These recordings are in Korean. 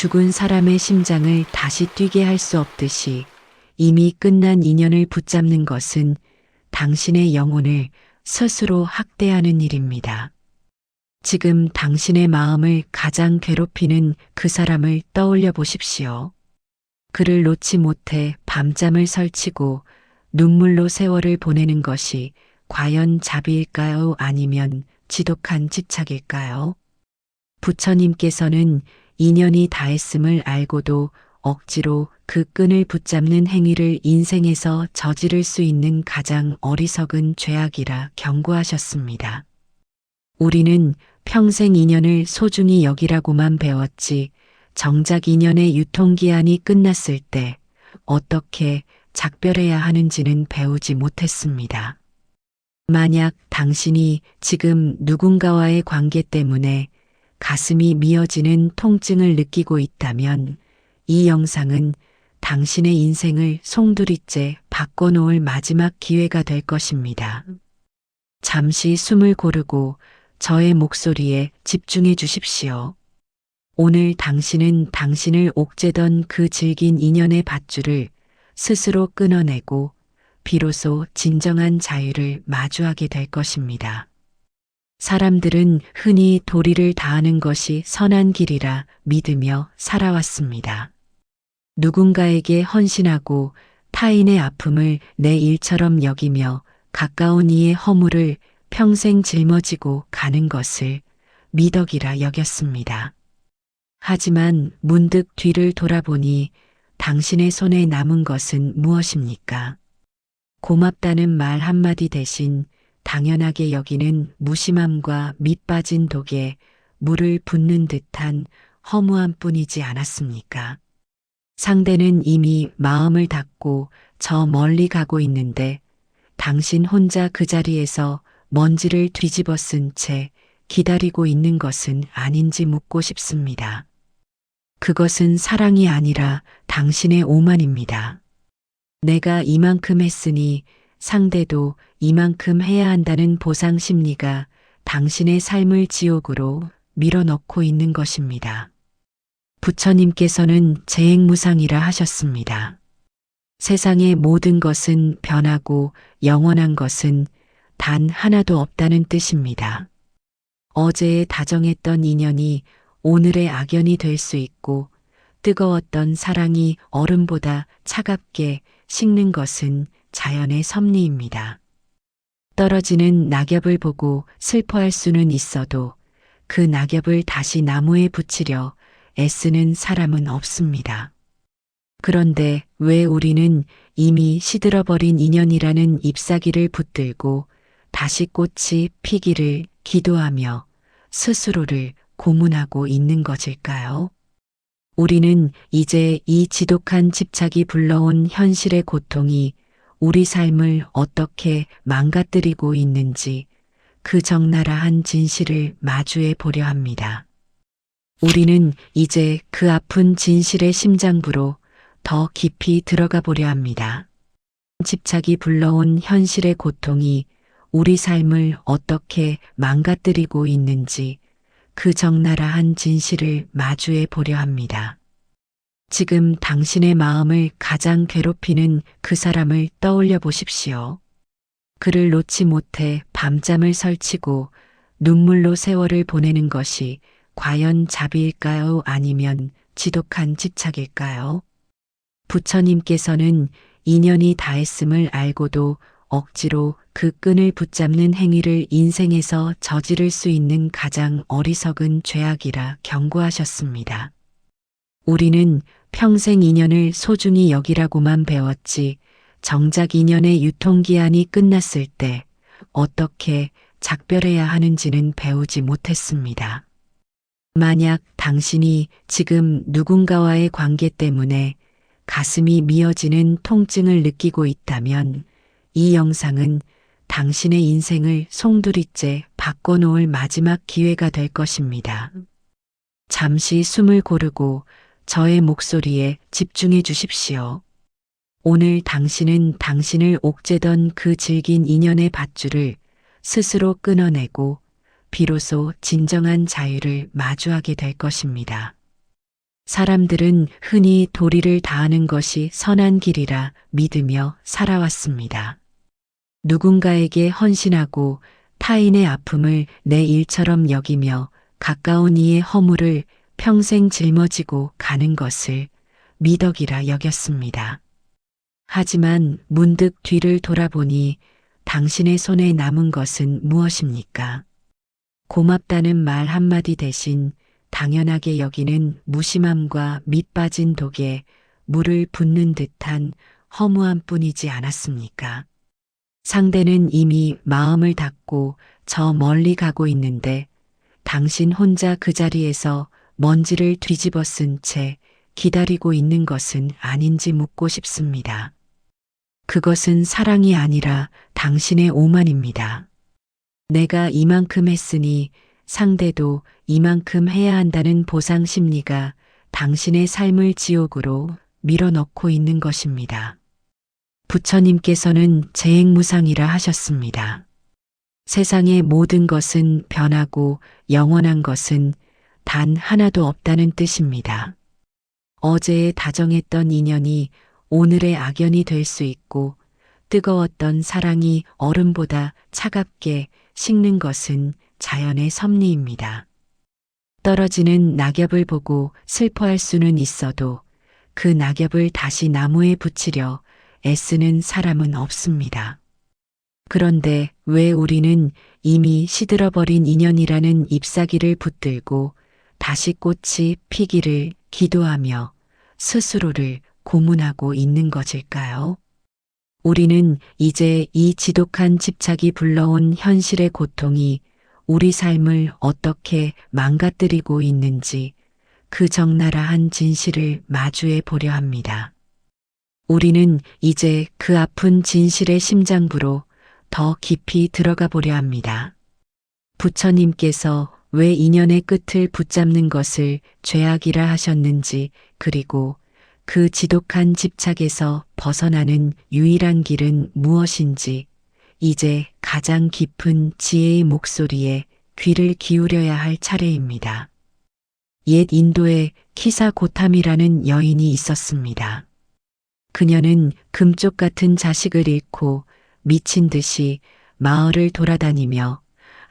죽은 사람의 심장을 다시 뛰게 할 수 없듯이 이미 끝난 인연을 붙잡는 것은 당신의 영혼을 스스로 학대하는 일입니다. 지금 당신의 마음을 가장 괴롭히는 그 사람을 떠올려 보십시오. 그를 놓지 못해 밤잠을 설치고 눈물로 세월을 보내는 것이 과연 자비일까요? 아니면 지독한 집착일까요? 부처님께서는 인연이 다했음을 알고도 억지로 그 끈을 붙잡는 행위를 인생에서 저지를 수 있는 가장 어리석은 죄악이라 경고하셨습니다. 우리는 평생 인연을 소중히 여기라고만 배웠지 정작 인연의 유통기한이 끝났을 때 어떻게 작별해야 하는지는 배우지 못했습니다. 만약 당신이 지금 누군가와의 관계 때문에 가슴이 미어지는 통증을 느끼고 있다면 이 영상은 당신의 인생을 송두리째 바꿔놓을 마지막 기회가 될 것입니다. 잠시 숨을 고르고 저의 목소리에 집중해 주십시오. 오늘 당신은 당신을 옥죄던 그 질긴 인연의 밧줄을 스스로 끊어내고 비로소 진정한 자유를 마주하게 될 것입니다. 사람들은 흔히 도리를 다하는 것이 선한 길이라 믿으며 살아왔습니다. 누군가에게 헌신하고 타인의 아픔을 내 일처럼 여기며 가까운 이의 허물을 평생 짊어지고 가는 것을 미덕이라 여겼습니다. 하지만 문득 뒤를 돌아보니 당신의 손에 남은 것은 무엇입니까? 고맙다는 말 한마디 대신 당연하게 여기는 무심함과 밑빠진 독에 물을 붓는 듯한 허무함 뿐이지 않았습니까? 상대는 이미 마음을 닫고 저 멀리 가고 있는데 당신 혼자 그 자리에서 먼지를 뒤집어 쓴 채 기다리고 있는 것은 아닌지 묻고 싶습니다. 그것은 사랑이 아니라 당신의 오만입니다. 내가 이만큼 했으니 상대도 이만큼 해야 한다는 보상 심리가 당신의 삶을 지옥으로 밀어넣고 있는 것입니다. 부처님께서는 재행무상이라 하셨습니다. 세상의 모든 것은 변하고 영원한 것은 단 하나도 없다는 뜻입니다. 어제의 다정했던 인연이 오늘의 악연이 될 수 있고 뜨거웠던 사랑이 얼음보다 차갑게 식는 것은 자연의 섭리입니다. 떨어지는 낙엽을 보고 슬퍼할 수는 있어도 그 낙엽을 다시 나무에 붙이려 애쓰는 사람은 없습니다. 그런데 왜 우리는 이미 시들어버린 인연이라는 잎사귀를 붙들고 다시 꽃이 피기를 기도하며 스스로를 고문하고 있는 것일까요? 우리는 이제 이 지독한 집착이 불러온 현실의 고통이 우리 삶을 어떻게 망가뜨리고 있는지 그 적나라한 진실을 마주해 보려 합니다. 우리는 이제 그 아픈 진실의 심장부로 더 깊이 들어가 보려 합니다. 집착이 불러온 현실의 고통이 우리 삶을 어떻게 망가뜨리고 있는지 그 적나라한 진실을 마주해 보려 합니다. 지금 당신의 마음을 가장 괴롭히는 그 사람을 떠올려 보십시오. 그를 놓지 못해 밤잠을 설치고 눈물로 세월을 보내는 것이 과연 자비일까요? 아니면 지독한 집착일까요? 부처님께서는 인연이 다했음을 알고도 억지로 그 끈을 붙잡는 행위를 인생에서 저지를 수 있는 가장 어리석은 죄악이라 경고하셨습니다. 우리는 평생 인연을 소중히 여기라고만 배웠지 정작 인연의 유통기한이 끝났을 때 어떻게 작별해야 하는지는 배우지 못했습니다. 만약 당신이 지금 누군가와의 관계 때문에 가슴이 미어지는 통증을 느끼고 있다면 이 영상은 당신의 인생을 송두리째 바꿔놓을 마지막 기회가 될 것입니다. 잠시 숨을 고르고 저의 목소리에 집중해 주십시오. 오늘 당신은 당신을 옥죄던 그 질긴 인연의 밧줄을 스스로 끊어내고 비로소 진정한 자유를 마주하게 될 것입니다. 사람들은 흔히 도리를 다하는 것이 선한 길이라 믿으며 살아왔습니다. 누군가에게 헌신하고 타인의 아픔을 내 일처럼 여기며 가까운 이의 허물을 평생 짊어지고 가는 것을 미덕이라 여겼습니다. 하지만 문득 뒤를 돌아보니 당신의 손에 남은 것은 무엇입니까? 고맙다는 말 한마디 대신 당연하게 여기는 무심함과 밑빠진 독에 물을 붓는 듯한 허무함 뿐이지 않았습니까? 상대는 이미 마음을 닫고 저 멀리 가고 있는데 당신 혼자 그 자리에서 먼지를 뒤집어 쓴 채 기다리고 있는 것은 아닌지 묻고 싶습니다. 그것은 사랑이 아니라 당신의 오만입니다. 내가 이만큼 했으니 상대도 이만큼 해야 한다는 보상 심리가 당신의 삶을 지옥으로 밀어넣고 있는 것입니다. 부처님께서는 재행무상이라 하셨습니다. 세상의 모든 것은 변하고 영원한 것은 단 하나도 없다는 뜻입니다. 어제의 다정했던 인연이 오늘의 악연이 될 수 있고 뜨거웠던 사랑이 얼음보다 차갑게 식는 것은 자연의 섭리입니다. 떨어지는 낙엽을 보고 슬퍼할 수는 있어도 그 낙엽을 다시 나무에 붙이려 애쓰는 사람은 없습니다. 그런데 왜 우리는 이미 시들어버린 인연이라는 잎사귀를 붙들고 다시 꽃이 피기를 기도하며 스스로를 고문하고 있는 것일까요? 우리는 이제 이 지독한 집착이 불러온 현실의 고통이 우리 삶을 어떻게 망가뜨리고 있는지 그 적나라한 진실을 마주해 보려 합니다. 우리는 이제 그 아픈 진실의 심장부로 더 깊이 들어가 보려 합니다. 부처님께서 왜 인연의 끝을 붙잡는 것을 죄악이라 하셨는지 그리고 그 지독한 집착에서 벗어나는 유일한 길은 무엇인지 이제 가장 깊은 지혜의 목소리에 귀를 기울여야 할 차례입니다. 옛 인도에 키사 고탐이라는 여인이 있었습니다. 그녀는 금쪽 같은 자식을 잃고 미친 듯이 마을을 돌아다니며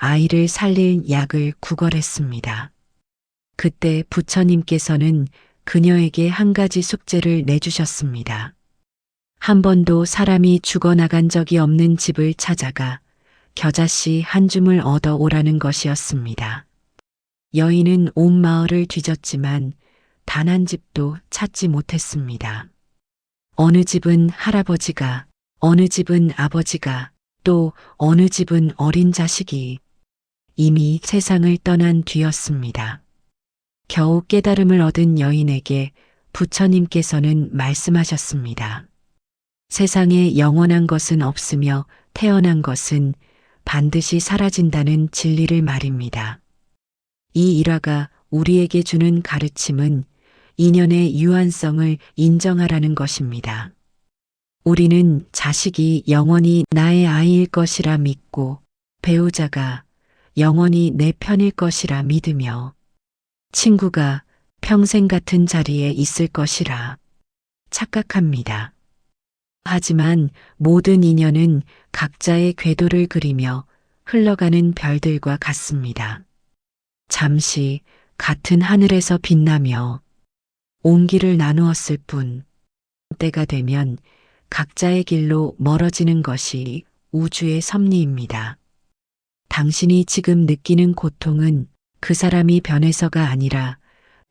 아이를 살릴 약을 구걸했습니다. 그때 부처님께서는 그녀에게 한 가지 숙제를 내주셨습니다. 한 번도 사람이 죽어나간 적이 없는 집을 찾아가 겨자씨 한 줌을 얻어 오라는 것이었습니다. 여인은 온 마을을 뒤졌지만 단 한 집도 찾지 못했습니다. 어느 집은 할아버지가, 어느 집은 아버지가, 또 어느 집은 어린 자식이 이미 세상을 떠난 뒤였습니다. 겨우 깨달음을 얻은 여인에게 부처님께서는 말씀하셨습니다. 세상에 영원한 것은 없으며 태어난 것은 반드시 사라진다는 진리를 말입니다. 이 일화가 우리에게 주는 가르침은 인연의 유한성을 인정하라는 것입니다. 우리는 자식이 영원히 나의 아이일 것이라 믿고 배우자가 영원히 내 편일 것이라 믿으며 친구가 평생 같은 자리에 있을 것이라 착각합니다. 하지만 모든 인연은 각자의 궤도를 그리며 흘러가는 별들과 같습니다. 잠시 같은 하늘에서 빛나며 온기를 나누었을 뿐 때가 되면 각자의 길로 멀어지는 것이 우주의 섭리입니다. 당신이 지금 느끼는 고통은 그 사람이 변해서가 아니라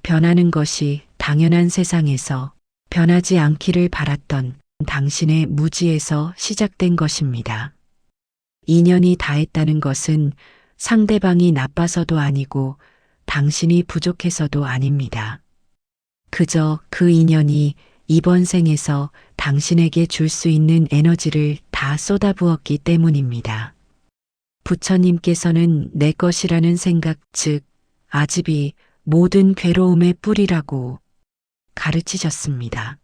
변하는 것이 당연한 세상에서 변하지 않기를 바랐던 당신의 무지에서 시작된 것입니다. 인연이 다했다는 것은 상대방이 나빠서도 아니고 당신이 부족해서도 아닙니다. 그저 그 인연이 이번 생에서 당신에게 줄 수 있는 에너지를 다 쏟아부었기 때문입니다. 부처님께서는 내 것이라는 생각, 즉, 아집이 모든 괴로움의 뿌리라고 가르치셨습니다.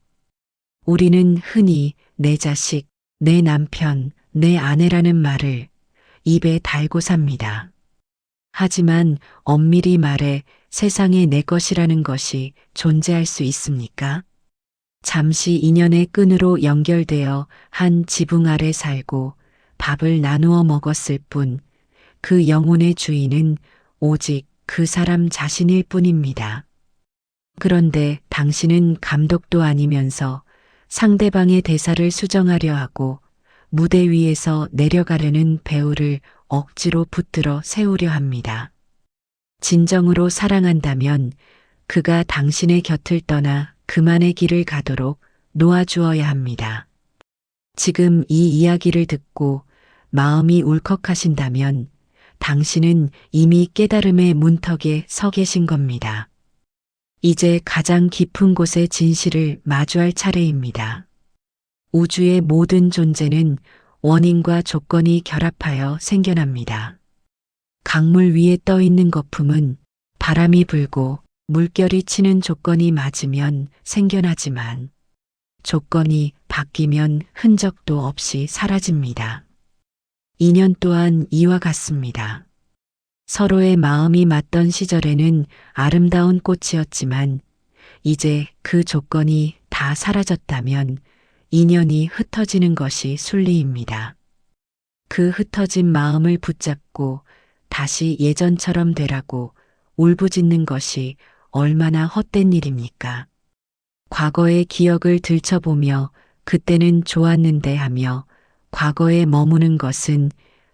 우리는 흔히 내 자식, 내 남편, 내 아내라는 말을 입에 달고 삽니다. 하지만 엄밀히 말해 세상에 내 것이라는 것이 존재할 수 있습니까? 잠시 인연의 끈으로 연결되어 한 지붕 아래 살고 밥을 나누어 먹었을 뿐 그 영혼의 주인은 오직 그 사람 자신일 뿐입니다. 그런데 당신은 감독도 아니면서 상대방의 대사를 수정하려 하고 무대 위에서 내려가려는 배우를 억지로 붙들어 세우려 합니다. 진정으로 사랑한다면 그가 당신의 곁을 떠나 그만의 길을 가도록 놓아주어야 합니다. 지금 이 이야기를 듣고 마음이 울컥하신다면 당신은 이미 깨달음의 문턱에 서 계신 겁니다. 이제 가장 깊은 곳의 진실을 마주할 차례입니다. 우주의 모든 존재는 원인과 조건이 결합하여 생겨납니다. 강물 위에 떠 있는 거품은 바람이 불고 물결이 치는 조건이 맞으면 생겨나지만 조건이 바뀌면 흔적도 없이 사라집니다. 인연 또한 이와 같습니다. 서로의 마음이 맞던 시절에는 아름다운 꽃이었지만 이제 그 조건이 다 사라졌다면 인연이 흩어지는 것이 순리입니다. 그 흩어진 마음을 붙잡고 다시 예전처럼 되라고 울부짖는 것이 얼마나 헛된 일입니까? 과거의 기억을 들춰보며 그때는 좋았는데 하며 과거에 머무는 것은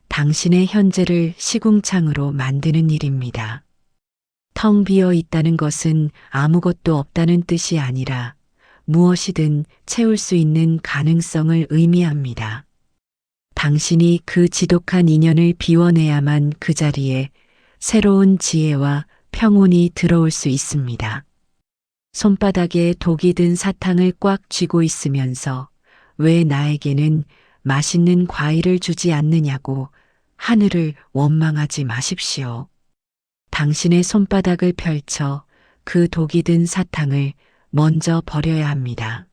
당신의 현재를 시궁창으로 만드는 일입니다. 텅 비어 있다는 것은 아무것도 없다는 뜻이 아니라 무엇이든 채울 수 있는 가능성을 의미합니다. 당신이 그 지독한 인연을 비워내야만 그 자리에 새로운 지혜와 평온이 들어올 수 있습니다. 손바닥에 독이 든 사탕을 꽉 쥐고 있으면서 왜 나에게는 맛있는 과일을 주지 않느냐고 하늘을 원망하지 마십시오. 당신의 손바닥을 펼쳐 그 독이 든 사탕을 먼저 버려야 합니다.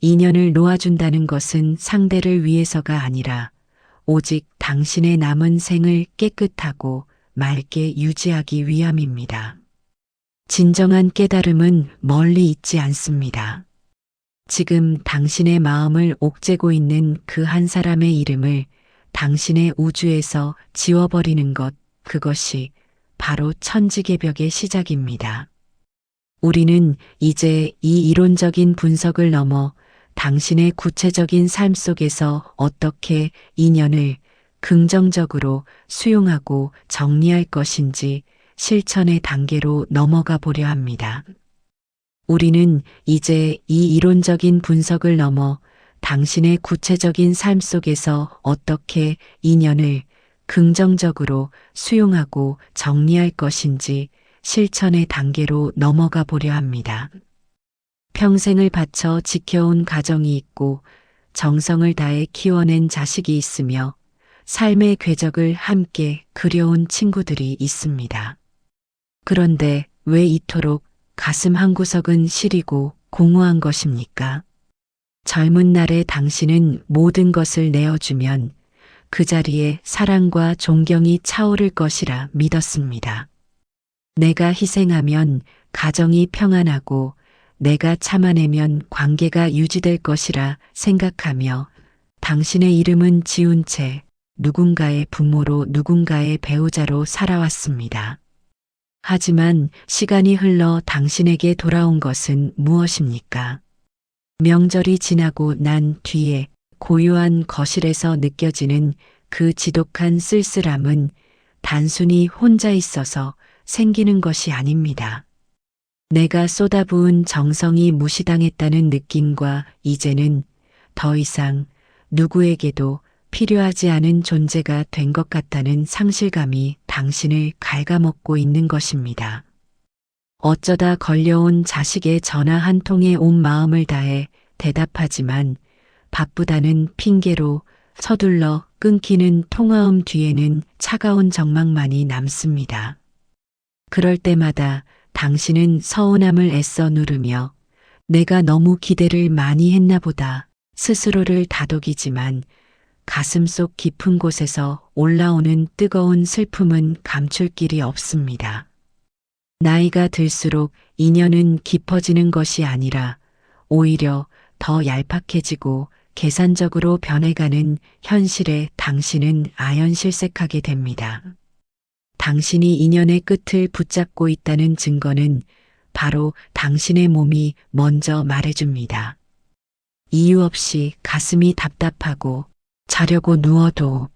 인연을 놓아준다는 것은 상대를 위해서가 아니라 오직 당신의 남은 생을 깨끗하고 맑게 유지하기 위함입니다. 진정한 깨달음은 멀리 있지 않습니다. 지금 당신의 마음을 옥죄고 있는 그 한 사람의 이름을 당신의 우주에서 지워버리는 것, 그것이 바로 천지개벽의 시작입니다. 우리는 이제 이 이론적인 분석을 넘어 당신의 구체적인 삶 속에서 어떻게 인연을 긍정적으로 수용하고 정리할 것인지 실천의 단계로 넘어가 보려 합니다. 우리는 이제 이 이론적인 분석을 넘어 당신의 구체적인 삶 속에서 어떻게 인연을 긍정적으로 수용하고 정리할 것인지 실천의 단계로 넘어가 보려 합니다. 평생을 바쳐 지켜온 가정이 있고 정성을 다해 키워낸 자식이 있으며 삶의 궤적을 함께 그려온 친구들이 있습니다. 그런데 왜 이토록 가슴 한구석은 시리고 공허한 것입니까? 젊은 날의 당신은 모든 것을 내어주면 그 자리에 사랑과 존경이 차오를 것이라 믿었습니다. 내가 희생하면 가정이 평안하고 내가 참아내면 관계가 유지될 것이라 생각하며 당신의 이름은 지운 채 누군가의 부모로 누군가의 배우자로 살아왔습니다. 하지만 시간이 흘러 당신에게 돌아온 것은 무엇입니까? 명절이 지나고 난 뒤에 고요한 거실에서 느껴지는 그 지독한 쓸쓸함은 단순히 혼자 있어서 생기는 것이 아닙니다. 내가 쏟아부은 정성이 무시당했다는 느낌과 이제는 더 이상 누구에게도 필요하지 않은 존재가 된 것 같다는 상실감이 당신을 갉아먹고 있는 것입니다. 어쩌다 걸려온 자식의 전화 한 통에 온 마음을 다해 대답하지만 바쁘다는 핑계로 서둘러 끊기는 통화음 뒤에는 차가운 정막만이 남습니다. 그럴 때마다 당신은 서운함을 애써 누르며 내가 너무 기대를 많이 했나 보다 스스로를 다독이지만 가슴 속 깊은 곳에서 올라오는 뜨거운 슬픔은 감출 길이 없습니다. 나이가 들수록 인연은 깊어지는 것이 아니라 오히려 더 얄팍해지고 계산적으로 변해가는 현실에 당신은 아연실색하게 됩니다. 당신이 인연의 끝을 붙잡고 있다는 증거는 바로 당신의 몸이 먼저 말해줍니다. 이유 없이 가슴이 답답하고 자려고 누워도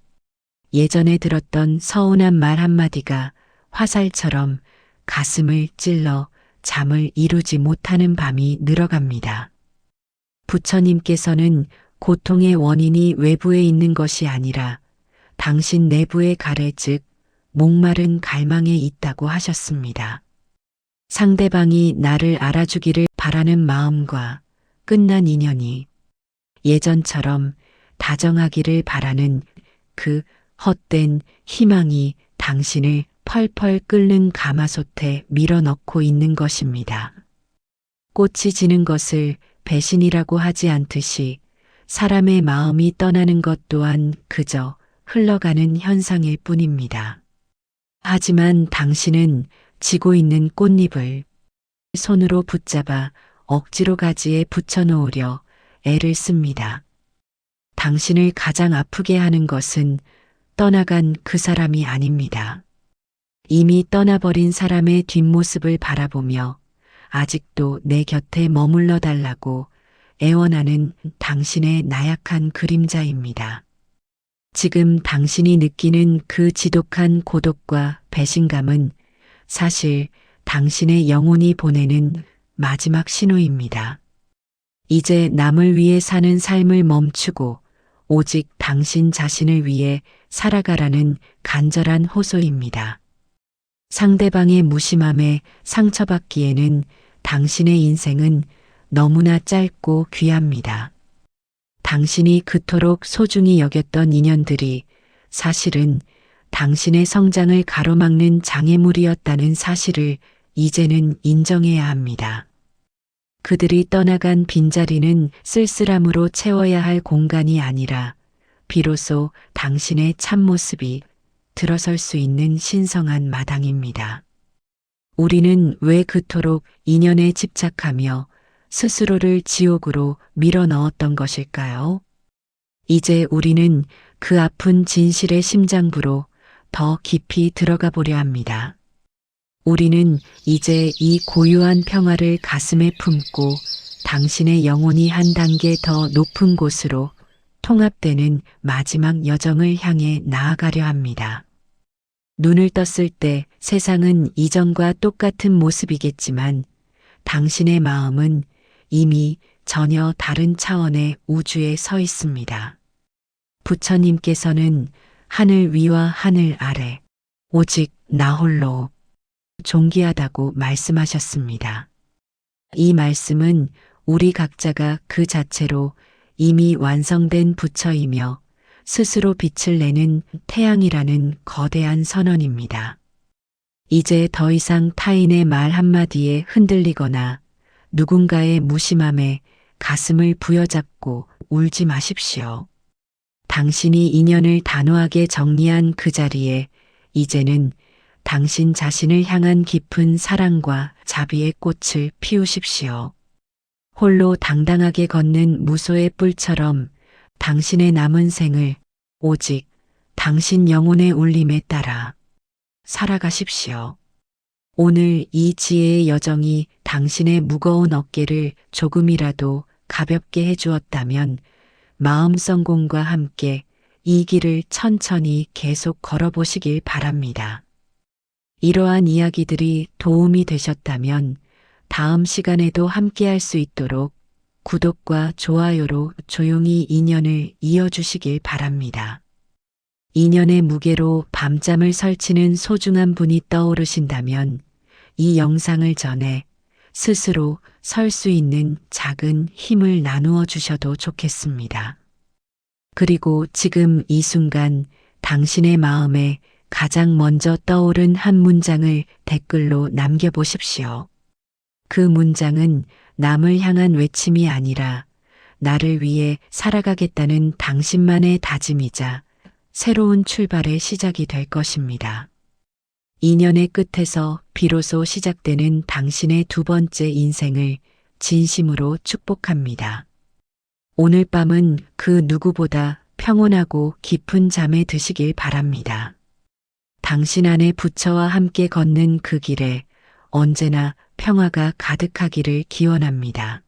예전에 들었던 서운한 말 한마디가 화살처럼 가슴을 찔러 잠을 이루지 못하는 밤이 늘어갑니다. 부처님께서는 고통의 원인이 외부에 있는 것이 아니라 당신 내부의 가래 즉 목마른 갈망에 있다고 하셨습니다. 상대방이 나를 알아주기를 바라는 마음과 끝난 인연이 예전처럼 다정하기를 바라는 그 헛된 희망이 당신을 펄펄 끓는 가마솥에 밀어넣고 있는 것입니다. 꽃이 지는 것을 배신이라고 하지 않듯이 사람의 마음이 떠나는 것 또한 그저 흘러가는 현상일 뿐입니다. 하지만 당신은 지고 있는 꽃잎을 손으로 붙잡아 억지로 가지에 붙여놓으려 애를 씁니다. 당신을 가장 아프게 하는 것은 떠나간 그 사람이 아닙니다. 이미 떠나버린 사람의 뒷모습을 바라보며 아직도 내 곁에 머물러 달라고 애원하는 당신의 나약한 그림자입니다. 지금 당신이 느끼는 그 지독한 고독과 배신감은 사실 당신의 영혼이 보내는 마지막 신호입니다. 이제 남을 위해 사는 삶을 멈추고 오직 당신 자신을 위해 살아가라는 간절한 호소입니다. 상대방의 무심함에 상처받기에는 당신의 인생은 너무나 짧고 귀합니다. 당신이 그토록 소중히 여겼던 인연들이 사실은 당신의 성장을 가로막는 장애물이었다는 사실을 이제는 인정해야 합니다. 그들이 떠나간 빈자리는 쓸쓸함으로 채워야 할 공간이 아니라 비로소 당신의 참모습이 들어설 수 있는 신성한 마당입니다. 우리는 왜 그토록 인연에 집착하며 스스로를 지옥으로 밀어 넣었던 것일까요? 이제 우리는 그 아픈 진실의 심장부로 더 깊이 들어가 보려 합니다. 우리는 이제 이 고유한 평화를 가슴에 품고 당신의 영혼이 한 단계 더 높은 곳으로 통합되는 마지막 여정을 향해 나아가려 합니다. 눈을 떴을 때 세상은 이전과 똑같은 모습이겠지만 당신의 마음은 이미 전혀 다른 차원의 우주에 서 있습니다. 부처님께서는 하늘 위와 하늘 아래 오직 나 홀로 존귀하다고 말씀하셨습니다. 이 말씀은 우리 각자가 그 자체로 이미 완성된 부처이며 스스로 빛을 내는 태양이라는 거대한 선언입니다. 이제 더 이상 타인의 말 한마디에 흔들리거나 누군가의 무심함에 가슴을 부여잡고 울지 마십시오. 당신이 인연을 단호하게 정리한 그 자리에 이제는 당신 자신을 향한 깊은 사랑과 자비의 꽃을 피우십시오. 홀로 당당하게 걷는 무소의 뿔처럼 당신의 남은 생을 오직 당신 영혼의 울림에 따라 살아가십시오. 오늘 이 지혜의 여정이 당신의 무거운 어깨를 조금이라도 가볍게 해주었다면 마음 성공과 함께 이 길을 천천히 계속 걸어보시길 바랍니다. 이러한 이야기들이 도움이 되셨다면 다음 시간에도 함께 할 수 있도록 구독과 좋아요로 조용히 인연을 이어주시길 바랍니다. 인연의 무게로 밤잠을 설치는 소중한 분이 떠오르신다면 이 영상을 전해 스스로 설 수 있는 작은 힘을 나누어 주셔도 좋겠습니다. 그리고 지금 이 순간 당신의 마음에 가장 먼저 떠오른 한 문장을 댓글로 남겨보십시오. 그 문장은 남을 향한 외침이 아니라 나를 위해 살아가겠다는 당신만의 다짐이자 새로운 출발의 시작이 될 것입니다. 인연의 끝에서 비로소 시작되는 당신의 두 번째 인생을 진심으로 축복합니다. 오늘 밤은 그 누구보다 평온하고 깊은 잠에 드시길 바랍니다. 당신 안에 부처와 함께 걷는 그 길에 언제나 평화가 가득하기를 기원합니다.